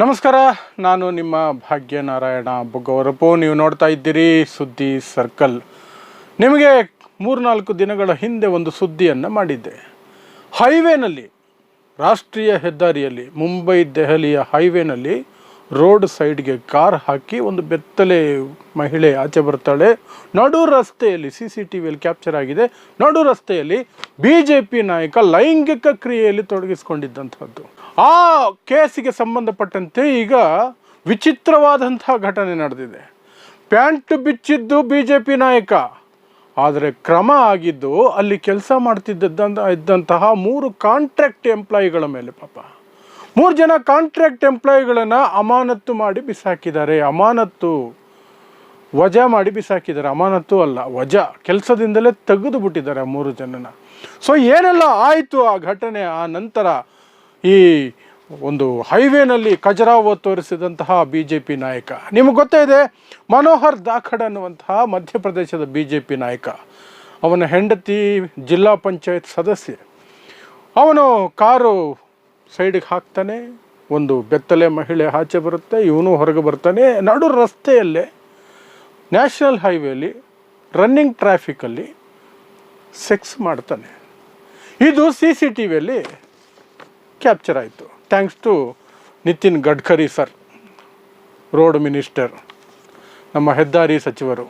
ನಮಸ್ಕಾರ, ನಾನು ನಿಮ್ಮ ಭಾಗ್ಯನಾರಾಯಣ ಬೊಗ್ಗವರಪ್ಪು ನೀವು ನೋಡ್ತಾ ಇದ್ದೀರಿ ಸುದ್ದಿ ಸರ್ಕಲ್. ನಿಮಗೆ ಮೂರ್ನಾಲ್ಕು ದಿನಗಳ ಹಿಂದೆ ಒಂದು ಸುದ್ದಿಯನ್ನು ಮಾಡಿದ್ದೆ. ಹೈವೇನಲ್ಲಿ, ರಾಷ್ಟ್ರೀಯ ಹೆದ್ದಾರಿಯಲ್ಲಿ, ಮುಂಬೈ ದೆಹಲಿಯ ಹೈವೇನಲ್ಲಿ ರೋಡ್ ಸೈಡ್ಗೆ ಕಾರ್ ಹಾಕಿ ಒಂದು ಬೆತ್ತಲೆ ಮಹಿಳೆ ಆಚೆ ಬರ್ತಾಳೆ. ನಡು ರಸ್ತೆಯಲ್ಲಿ ಸಿ ಸಿ ಟಿ ವಿಯಲ್ಲಿ ಕ್ಯಾಪ್ಚರ್ ಆಗಿದೆ. ನಡು ರಸ್ತೆಯಲ್ಲಿ ಬಿ ಜೆ ಪಿ ನಾಯಕ ಲೈಂಗಿಕ ಕ್ರಿಯೆಯಲ್ಲಿ ತೊಡಗಿಸಿಕೊಂಡಿದ್ದಂಥದ್ದು ಆ ಕೇಸಿಗೆ ಸಂಬಂಧಪಟ್ಟಂತೆ ಈಗ ವಿಚಿತ್ರವಾದಂತಹ ಘಟನೆ ನಡೆದಿದೆ. ಪ್ಯಾಂಟ್ ಬಿಚ್ಚಿದ್ದು ಬಿ ಜೆ ಪಿ ನಾಯಕ. ಆದರೆ ಕ್ರಮ ಆಗಿದ್ದು ಅಲ್ಲಿ ಕೆಲಸ ಮಾಡ್ತಿದ್ದಂತ, ಇದ್ದಂತಹ ಮೂರು ಕಾಂಟ್ರಾಕ್ಟ್ ಎಂಪ್ಲಾಯಿಗಳ ಮೇಲೆ ಪಾಪ. ಮೂರು ಜನ ಕಾಂಟ್ರಾಕ್ಟ್ ಎಂಪ್ಲಾಯಿಗಳನ್ನು ಅಮಾನತ್ತು ಮಾಡಿ ಬಿಸಾಕಿದ್ದಾರೆ. ಅಮಾನತ್ತು, ವಜಾ ಮಾಡಿ ಬಿಸಾಕಿದ್ದಾರೆ. ಅಮಾನತ್ತು ಅಲ್ಲ, ವಜಾ ಕೆಲಸದಿಂದಲೇ ತೆಗೆದು ಬಿಟ್ಟಿದ್ದಾರೆ ಮೂರು ಜನನ. ಸೊ ಏನೆಲ್ಲ ಆಯಿತು ಆ ಘಟನೆ? ಆ ನಂತರ ಈ ಒಂದು ಹೈವೇನಲ್ಲಿ ಕಜರಾವ ತೋರಿಸಿದಂತಹ ಬಿ ಜೆ ಪಿ ನಾಯಕ. ನಿಮಗೆ ಗೊತ್ತೇ ಇದೆ, ಮನೋಹರ್ ದಾಖಡ್ ಅನ್ನುವಂತಹ ಮಧ್ಯಪ್ರದೇಶದ ಬಿ ಜೆ ಪಿ ನಾಯಕ. ಅವನ ಹೆಂಡತಿ ಜಿಲ್ಲಾ ಪಂಚಾಯತ್ ಸದಸ್ಯೆ. ಅವನು ಕಾರು ಸೈಡಿಗೆ ಹಾಕ್ತಾನೆ, ಒಂದು ಬೆತ್ತಲೆ ಮಹಿಳೆ ಆಚೆ ಬರುತ್ತೆ, ಇವನು ಹೊರಗೆ ಬರ್ತಾನೆ. ನಡು ರಸ್ತೆಯಲ್ಲೇ, ನ್ಯಾಷನಲ್ ಹೈವೇಲಿ, ರನ್ನಿಂಗ್ ಟ್ರಾಫಿಕಲ್ಲಿ ಸೆಕ್ಸ್ ಮಾಡ್ತಾನೆ. ಇದು ಸಿ ಸಿ ಟಿ ವಿಯಲ್ಲಿ ಕ್ಯಾಪ್ಚರ್ ಆಯಿತು. Thanks to Nitin Gadkari sir, road minister, ನಮ್ಮ ಹೆದ್ದಾರಿ ಸಚಿವರು.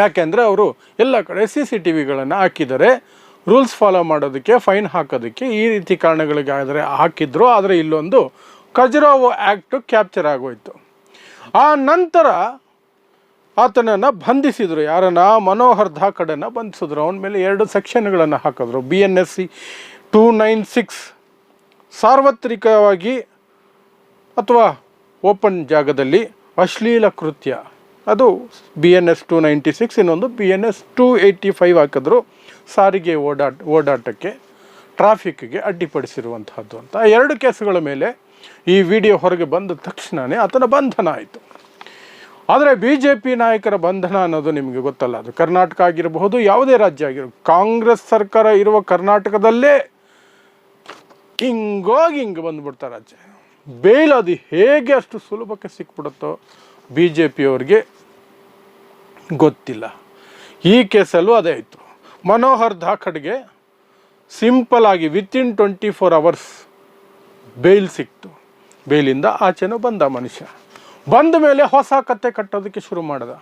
ಯಾಕೆಂದರೆ ಅವರು ಎಲ್ಲ ಕಡೆ ಸಿ ಸಿ ಟಿ ವಿಗಳನ್ನು ಹಾಕಿದ್ದಾರೆ. ರೂಲ್ಸ್ ಫಾಲೋ ಮಾಡೋದಕ್ಕೆ ಫೈನ್ ಹಾಕೋದಕ್ಕೆ ಈ ರೀತಿ ಕಾರಣಗಳಿಗೆ ಆದರೆ ಹಾಕಿದ್ರು. ಆದರೆ ಇಲ್ಲೊಂದು ಖಜುರಾವೋ ಆ್ಯಕ್ಟು ಕ್ಯಾಪ್ಚರ್ ಆಗೋಯ್ತು. ಆ ನಂತರ ಆತನನ್ನು ಬಂಧಿಸಿದರು. ಯಾರನ್ನ? ಮನೋಹರ್ ಧಾಕಡನ್ನು ಬಂಧಿಸಿದ್ರು. ಅವನ ಮೇಲೆ ಎರಡು ಸೆಕ್ಷನ್ಗಳನ್ನು ಹಾಕಿದ್ರು. B N S C two nine six ಸಾರ್ವತ್ರಿಕವಾಗಿ ಅಥವಾ ಓಪನ್ ಜಾಗದಲ್ಲಿ ಅಶ್ಲೀಲ ಕೃತ್ಯ. ಅದು B N S two ninety six ಇನ್ನೊಂದು B N S two eighty five ಹಾಕಿದ್ರು. ಸಾರಿಗೆ ಓಡಾಟ, ಓಡಾಟಕ್ಕೆ ಟ್ರಾಫಿಕ್ಗೆ ಅಡ್ಡಿಪಡಿಸಿರುವಂತಹದ್ದು ಅಂತ. ಎರಡು ಕೇಸುಗಳ ಮೇಲೆ ಈ ವಿಡಿಯೋ ಹೊರಗೆ ಬಂದ ತಕ್ಷಣವೇ ಆತನ ಬಂಧನ ಆಯಿತು. ಆದರೆ ಬಿ ಜೆ ಪಿ ನಾಯಕರ ಬಂಧನ ಅನ್ನೋದು ನಿಮಗೆ ಗೊತ್ತಲ್ಲ. ಅದು ಕರ್ನಾಟಕ ಆಗಿರಬಹುದು, ಯಾವುದೇ ರಾಜ್ಯ ಆಗಿರಬಹುದು. ಕಾಂಗ್ರೆಸ್ ಸರ್ಕಾರ ಇರುವ ಕರ್ನಾಟಕದಲ್ಲೇ ಹಿಂಗೋಗಿ ಹಿಂಗೆ ಬಂದ್ಬಿಡ್ತಾರೆ ರಾಜ್ಯ. ಬೇಲ್ ಅದು ಹೇಗೆ ಅಷ್ಟು ಸುಲಭಕ್ಕೆ ಸಿಕ್ಬಿಡುತ್ತೋ ಬಿ ಜೆ ಪಿಯವ್ರಿಗೆ ಗೊತ್ತಿಲ್ಲ. ಈ ಕೇಸಲ್ಲೂ ಅದೇ ಆಯಿತು. ಮನೋಹರ್ ಧಾಖಡ್ಗೆ ಸಿಂಪಲ್ ಆಗಿ within twenty four hours bail ಸಿಕ್ತು. ಬೇಲಿಂದ ಆಚೆನೂ ಬಂದ ಮನುಷ್ಯ. ಬಂದ ಮೇಲೆ ಹೊಸ ಕತೆ ಕಟ್ಟೋದಕ್ಕೆ ಶುರು ಮಾಡಿದ.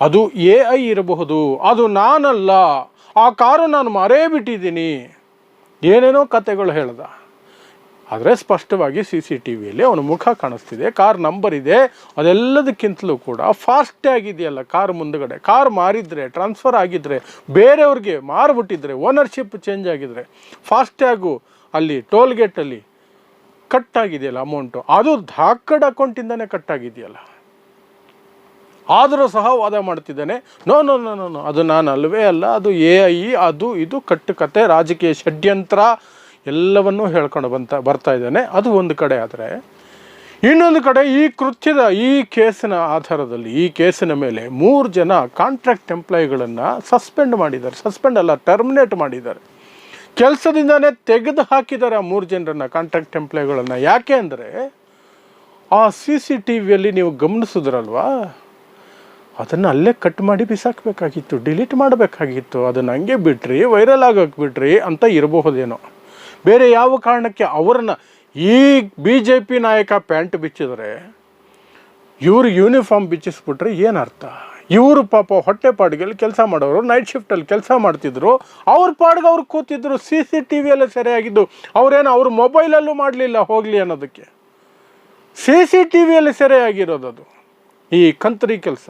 ಅದು ಎ ಐ ಇರಬಹುದು, ಅದು ನಾನಲ್ಲ, ಆ ಕಾರು ನಾನು ಮರೇ ಬಿಟ್ಟಿದ್ದೀನಿ, ಏನೇನೋ ಕತೆಗಳು ಹೇಳ್ದ. ಆದರೆ ಸ್ಪಷ್ಟವಾಗಿ ಸಿ ಸಿ ಟಿ ವಿಯಲ್ಲಿ ಅವನ ಮುಖ ಕಾಣಿಸ್ತಿದೆ, ಕಾರ್ ನಂಬರ್ ಇದೆ, ಅದೆಲ್ಲದಕ್ಕಿಂತಲೂ ಕೂಡ ಫಾಸ್ಟ್ ಆಗಿದೆಯಲ್ಲ ಕಾರ್ ಮುಂದಗಡೆ. ಕಾರ್ ಮಾರಿದರೆ ಟ್ರಾನ್ಸ್ಫರ್ ಆಗಿದ್ದರೆ ಬೇರೆಯವ್ರಿಗೆ ಮಾರ್ಬಿಟ್ಟಿದ್ರೆ ಓನರ್ಶಿಪ್ ಚೇಂಜ್ ಆಗಿದ್ರೆ ಫಾಸ್ಟ್ಯಾಗು ಅಲ್ಲಿ ಟೋಲ್ ಗೇಟಲ್ಲಿ ಕಟ್ ಆಗಿದೆಯಲ್ಲ ಅಮೌಂಟು ಅದು ಧಾಕಡ್ ಅಕೌಂಟಿಂದನೇ ಕಟ್ ಆಗಿದೆಯಲ್ಲ. ಆದರೂ ಸಹ ವಾದ ಮಾಡ್ತಿದ್ದಾನೆ. No no no no no ಅದು ನಾನು ಅಲ್ವೇ ಅಲ್ಲ, ಅದು ಎ ಐ ಅದು ಇದು ಕಟ್ಟು ಕತೆ ರಾಜಕೀಯ ಷಡ್ಯಂತ್ರ ಎಲ್ಲವನ್ನೂ ಹೇಳ್ಕೊಂಡು ಬಂತ, ಬರ್ತಾ ಇದ್ದಾನೆ. ಅದು ಒಂದು ಕಡೆ ಆದರೆ, ಇನ್ನೊಂದು ಕಡೆ ಈ ಕೃತ್ಯದ, ಈ ಕೇಸಿನ ಆಧಾರದಲ್ಲಿ, ಈ ಕೇಸಿನ ಮೇಲೆ ಮೂರು ಜನ ಕಾಂಟ್ರಾಕ್ಟ್ ಎಂಪ್ಲಾಯಿಗಳನ್ನು ಸಸ್ಪೆಂಡ್ ಮಾಡಿದ್ದಾರೆ. ಸಸ್ಪೆಂಡ್ ಅಲ್ಲ ಟರ್ಮಿನೇಟ್ ಮಾಡಿದ್ದಾರೆ. ಕೆಲಸದಿಂದನೇ ತೆಗೆದು ಹಾಕಿದ್ದಾರೆ ಆ ಮೂರು ಜನರನ್ನು ಕಾಂಟ್ರಾಕ್ಟ್ ಎಂಪ್ಲಾಯಿಗಳನ್ನು ಯಾಕೆ ಅಂದರೆ, ಆ ಸಿ ಸಿ ಟಿ ವಿಯಲ್ಲಿ ನೀವು ಗಮನಿಸಿದ್ರಲ್ವಾ? ಅದನ್ನು ಅಲ್ಲೇ ಕಟ್ ಮಾಡಿ ಬಿಸಾಕಬೇಕಾಗಿತ್ತು ಡಿಲೀಟ್ ಮಾಡಬೇಕಾಗಿತ್ತು. ಅದನ್ನು ಹಂಗೆ ಬಿಟ್ರಿ ವೈರಲ್ ಆಗೋಕೆ ಬಿಟ್ರಿ ಅಂತ ಇರಬಹುದೇನೋ. ಬೇರೆ ಯಾವ ಕಾರಣಕ್ಕೆ ಅವರನ್ನು ಈ ಬಿ ಜೆ ಪಿ ನಾಯಕ ಪ್ಯಾಂಟ್ ಬಿಚ್ಚಿದ್ರೆ, ಇವರು ಯೂನಿಫಾರ್ಮ್ ಬಿಚ್ಚಿಸ್ಬಿಟ್ರೆ ಏನು ಅರ್ಥ? ಇವರು ಪಾಪ ಹೊಟ್ಟೆ ಕೆಲಸ ಮಾಡೋರು ನೈಟ್ ಶಿಫ್ಟಲ್ಲಿ ಕೆಲಸ ಮಾಡ್ತಿದ್ರು, ಅವ್ರ ಪಾಡ್ಗೆ ಅವ್ರು ಕೂತಿದ್ರು ಸಿ ಸಿ ಟಿ ವಿಯಲ್ಲೇ ಸೆರೆಯಾಗಿದ್ದು, ಅವರೇನು ಅವ್ರ ಮೊಬೈಲಲ್ಲೂ ಮಾಡಲಿಲ್ಲ ಹೋಗಲಿ ಅನ್ನೋದಕ್ಕೆ? ಸಿ ಸಿ ಟಿ ವಿಯಲ್ಲಿ ಸೆರೆಯಾಗಿರೋದು ಅದು, ಈ ಕಂತ್ರಿ ಕೆಲಸ.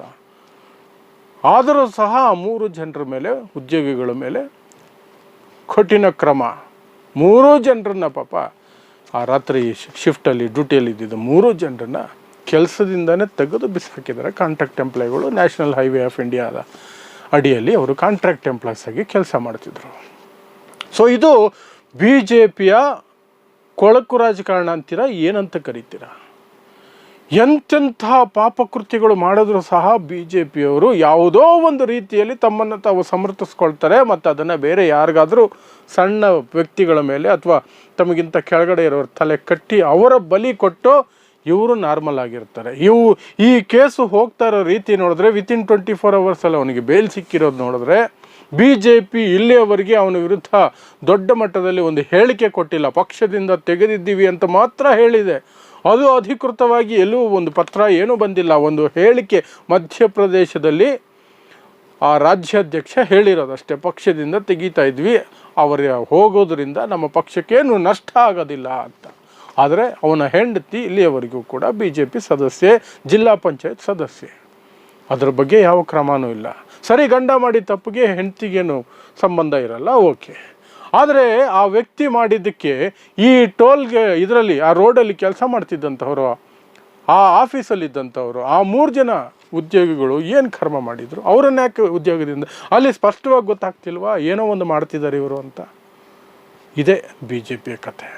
ಆದರೂ ಸಹ ಮೂರು ಜನರ ಮೇಲೆ, ಉದ್ಯೋಗಿಗಳ ಮೇಲೆ ಕಠಿಣ ಕ್ರಮ. ಮೂರೂ ಜನರನ್ನ ಪಾಪ ಆ ರಾತ್ರಿ ಶಿಫ್ಟಲ್ಲಿ ಡ್ಯೂಟಿಯಲ್ಲಿ ಇದ್ದಿದ್ದು ಮೂರು ಜನರನ್ನ ಕೆಲಸದಿಂದನೇ ತೆಗೆದು ಬಿಸಾಕಿದ್ದಾರೆ. ಕಾಂಟ್ರಾಕ್ಟ್ ಎಂಪ್ಲಾಯ್ಗಳು ನ್ಯಾಷನಲ್ ಹೈವೇ ಆಫ್ ಇಂಡಿಯಾದ ಅಡಿಯಲ್ಲಿ ಅವರು ಕಾಂಟ್ರಾಕ್ಟ್ ಎಂಪ್ಲಾಯ್ಸ್ ಆಗಿ ಕೆಲಸ ಮಾಡ್ತಿದ್ರು. ಸೊ ಇದು ಬಿ ಜೆ ಪಿಯ ಕೊಳಕು ರಾಜಕಾರಣ ಅಂತೀರಾ, ಏನಂತ ಕರಿತೀರಾ? ಎಂತೆಂಥ ಪಾಪಕೃತ್ಯಗಳು ಮಾಡಿದ್ರು ಸಹ ಬಿ ಜೆ ಪಿಯವರು ಯಾವುದೋ ಒಂದು ರೀತಿಯಲ್ಲಿ ತಮ್ಮನ್ನು ತಾವು ಸಮರ್ಥಿಸ್ಕೊಳ್ತಾರೆ ಮತ್ತು ಅದನ್ನು ಬೇರೆ ಯಾರಿಗಾದರೂ ಸಣ್ಣ ವ್ಯಕ್ತಿಗಳ ಮೇಲೆ ಅಥವಾ ತಮಗಿಂತ ಕೆಳಗಡೆ ಇರೋರ ತಲೆ ಕಟ್ಟಿ ಅವರ ಬಲಿ ಕೊಟ್ಟು ಇವರು ನಾರ್ಮಲ್ ಆಗಿರ್ತಾರೆ. ಇವು ಈ ಕೇಸು ಹೋಗ್ತಾ ಇರೋ ರೀತಿ ನೋಡಿದ್ರೆ ವಿತಿನ್ ಟ್ವೆಂಟಿ ಫೋರ್ ಅವರ್ಸಲ್ಲಿ ಅವನಿಗೆ ಬೇಲ್ ಸಿಕ್ಕಿರೋದು ನೋಡಿದ್ರೆ ಬಿ ಜೆ ಪಿ ಇಲ್ಲಿಯವರೆಗೆ ಅವನ ವಿರುದ್ಧ ದೊಡ್ಡ ಮಟ್ಟದಲ್ಲಿ ಒಂದು ಹೇಳಿಕೆ ಕೊಟ್ಟಿಲ್ಲ. ಪಕ್ಷದಿಂದ ತೆಗೆದಿದ್ದೀವಿ ಅಂತ ಮಾತ್ರ ಹೇಳಿದೆ. ಅದು ಅಧಿಕೃತವಾಗಿ ಎಲ್ಲೂ ಒಂದು ಪತ್ರ ಏನೂ ಬಂದಿಲ್ಲ. ಒಂದು ಹೇಳಿಕೆ ಮಧ್ಯಪ್ರದೇಶದಲ್ಲಿ ಆ ರಾಜ್ಯಾಧ್ಯಕ್ಷ ಹೇಳಿರೋದಷ್ಟೇ. ಪಕ್ಷದಿಂದ ತೆಗೀತಾ ಇದ್ವಿ. ಅವರ ಹೋಗೋದ್ರಿಂದ ನಮ್ಮ ಪಕ್ಷಕ್ಕೇನು ನಷ್ಟ ಆಗೋದಿಲ್ಲ ಅಂತ. ಆದರೆ ಅವನ ಹೆಂಡತಿ ಇಲ್ಲಿಯವರೆಗೂ ಕೂಡ ಬಿ ಜೆ ಪಿ ಸದಸ್ಯೆ, ಜಿಲ್ಲಾ ಪಂಚಾಯತ್ ಸದಸ್ಯೆ. ಅದ್ರ ಬಗ್ಗೆ ಯಾವ ಕ್ರಮನೂ ಇಲ್ಲ. ಸರಿ, ಗಂಡ ಮಾಡಿ ತಪ್ಪಿಗೆ ಹೆಂಡತಿಗೇನು ಸಂಬಂಧ ಇರಲ್ಲ, ಓಕೆ. ಆದರೆ ಆ ವ್ಯಕ್ತಿ ಮಾಡಿದ್ದಕ್ಕೆ ಈ ಟೋಲ್ಗೆ ಇದರಲ್ಲಿ, ಆ ರೋಡಲ್ಲಿ ಕೆಲಸ ಮಾಡ್ತಿದ್ದಂಥವ್ರು ಆ ಆಫೀಸಲ್ಲಿದ್ದಂಥವ್ರು ಆ ಮೂರು ಜನ ಉದ್ಯೋಗಿಗಳು ಏನು ಕರ್ಮ ಮಾಡಿದರು? ಅವರನ್ನ ಯಾಕೆ ಉದ್ಯೋಗದಿಂದ, ಅಲ್ಲಿ ಸ್ಪಷ್ಟವಾಗಿ ಗೊತ್ತಾಗ್ತಿಲ್ವಾ? ಏನೋ ಒಂದು ಮಾಡ್ತಿದ್ದಾರೆ ಇವರು ಅಂತ. ಇದೇ ಬಿ ಜೆ ಪಿಯ ಕತೆ.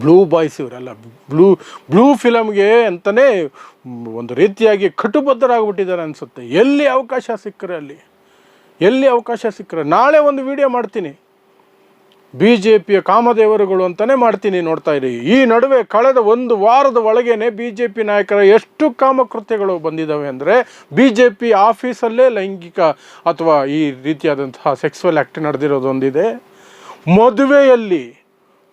ಬ್ಲೂ ಬಾಯ್ಸ್ ಇವರೆಲ್ಲ, ಬ್ಲೂ ಬ್ಲೂ ಫಿಲಮ್ಗೆ ಅಂತಲೇ ಒಂದು ರೀತಿಯಾಗಿ ಕಟುಬದ್ಧರಾಗ್ಬಿಟ್ಟಿದ್ದಾರೆ ಅನಿಸುತ್ತೆ. ಎಲ್ಲಿ ಅವಕಾಶ ಸಿಕ್ಕರೆ ಅಲ್ಲಿ? ಎಲ್ಲಿ ಅವಕಾಶ ಸಿಕ್ಕರೆ? ನಾಳೆ ಒಂದು ವಿಡಿಯೋ ಮಾಡ್ತೀನಿ. ಬಿ ಜೆ ಪಿಯ ಕಾಮದೇವರುಗಳು ಅಂತಲೇ ಮಾಡ್ತೀನಿ ನೋಡ್ತಾ ಇರಿ. ಈ ನಡುವೆ ಕಳೆದ ಒಂದು ವಾರದ ಒಳಗೇನೆ ಬಿ ಜೆ ಪಿ ನಾಯಕರ ಎಷ್ಟು ಕಾಮಕೃತ್ಯಗಳು ಬಂದಿದ್ದಾವೆ ಅಂದರೆ ಬಿ ಜೆ ಪಿ ಆಫೀಸಲ್ಲೇ ಲೈಂಗಿಕ ಅಥವಾ ಈ ರೀತಿಯಾದಂತಹ ಸೆಕ್ಸುವಲ್ ಆ್ಯಕ್ಟ್ ನಡೆದಿರೋದೊಂದಿದೆ. ಮದುವೆಯಲ್ಲಿ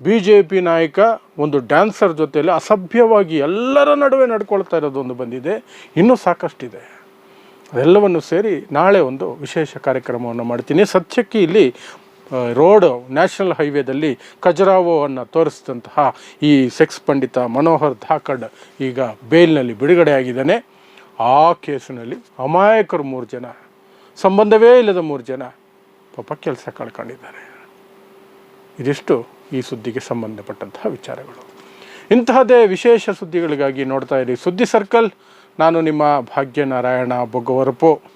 ಬಿ ಜೆ ಪಿ ನಾಯಕ ಒಂದು ಡ್ಯಾನ್ಸರ್ ಜೊತೆಯಲ್ಲಿ ಅಸಭ್ಯವಾಗಿ ಎಲ್ಲರ ನಡುವೆ ನಡ್ಕೊಳ್ತಾ ಇರೋದೊಂದು ಬಂದಿದೆ. ಇನ್ನೂ ಸಾಕಷ್ಟಿದೆ. ಅದೆಲ್ಲವನ್ನು ಸೇರಿ ನಾಳೆ ಒಂದು ವಿಶೇಷ ಕಾರ್ಯಕ್ರಮವನ್ನು ಮಾಡ್ತೀನಿ. ಸದ್ಯಕ್ಕೆ ಇಲ್ಲಿ ರೋಡ್ ನ್ಯಾಷನಲ್ ಹೈವೇದಲ್ಲಿ ಖಜರಾವೋವನ್ನು ತೋರಿಸಿದಂತಹ ಈ ಸೆಕ್ಸ್ ಪಂಡಿತ ಮನೋಹರ್ ಧಾಕಡ್ ಈಗ ಬೇಲ್ನಲ್ಲಿ ಬಿಡುಗಡೆಯಾಗಿದ್ದಾನೆ. ಆ ಕೇಸಿನಲ್ಲಿ ಅಮಾಯಕರು ಮೂರು ಜನ, ಸಂಬಂಧವೇ ಇಲ್ಲದ ಮೂರು ಜನ ಪಾಪ ಕೆಲಸ ಕಳ್ಕೊಂಡಿದ್ದಾರೆ. ಇದಿಷ್ಟು ಈ ಸುದ್ದಿಗೆ ಸಂಬಂಧಪಟ್ಟಂತಹ ವಿಚಾರಗಳು. ಇಂತಹದೇ ವಿಶೇಷ ಸುದ್ದಿಗಳಿಗಾಗಿ ನೋಡ್ತಾ ಇರಿ ಸುದ್ದಿ ಸರ್ಕಲ್. ನಾನು ನಿಮ್ಮ ಭಾಗ್ಯನಾರಾಯಣ ಬೊಗ್ಗವರಪು.